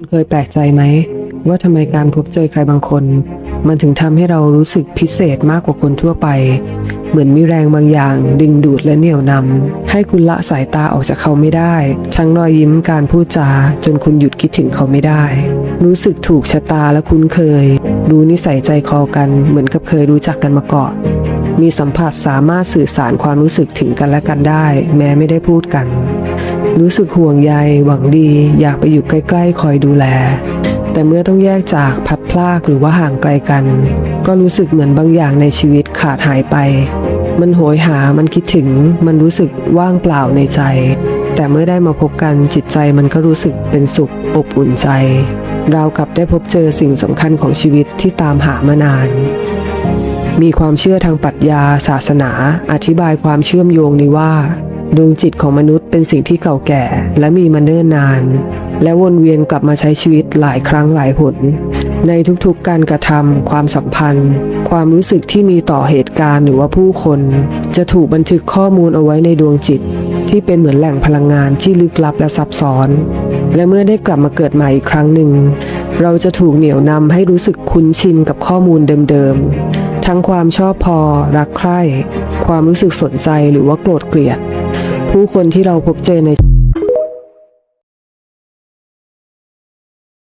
คุณเคยแปลกใจไหม ว่าทำไมการพบเจอใครบางคน มันถึงทำให้เรารู้สึกพิเศษมากกว่าคนทั่วไป เหมือนมีแรงบางอย่าง ดึงดูดและเหนี่ยวนำให้คุณละสายตาออกจากเขาไม่ได้ ทั้งรอยยิ้มการพูดจา จนคุณหยุดคิดถึงเขาไม่ได้ รู้สึกถูกชะตาและคุ้นเคย รู้นิสัยใจคอกันเหมือนกับเคยรู้จักกันมาก่อนมีสัมผัสสามารถสื่อสารความรู้สึกถึงกันและกันได้ แม้ไม่ได้พูดกัน รู้สึกห่วงใยหวังดี อยากไปอยู่ใกล้ๆ คอยดูแล แต่เมื่อต้องแยกจากพัดพลากหรือว่าห่างไกลกัน ก็รู้สึกเหมือนบางอย่างในชีวิตขาดหายไป มันโหยหามันคิดถึง มันรู้สึกว่างเปล่าในใจ แต่เมื่อได้มาพบกันจิตใจมันก็รู้สึกเป็นสุขอบอุ่นใจราวกับได้พบเจอสิ่งสำคัญของชีวิตที่ตามหามานานมีความเชื่อทางปรัชญาศาสนา อธิบายความเชื่อมโยงนี้ว่า ดวงจิตของมนุษย์เป็นสิ่งที่เก่าแก่ และมีมาเนิ่นนาน และวนเวียนกลับมาใช้ชีวิตหลายครั้งหลายหนในทุกๆการกระทำความสัมพันธ์ ความรู้สึกที่มีต่อเหตุการณ์หรือว่าผู้คน จะถูกบันทึกข้อมูลเอาไว้ในดวงจิต ที่เป็นเหมือนแหล่งพลังงานที่ลึกลับและซับซ้อน และเมื่อได้กลับมาเกิดใหม่อีกครั้งหนึ่ง เราจะถูกเหนี่ยวนำให้รู้สึกคุ้นชินกับข้อมูลเดิมๆทั้งความชอบพอ รักใคร่ ความรู้สึกสนใจหรือว่าโกรธเกลียด ผู้คนที่เราพบเจอใน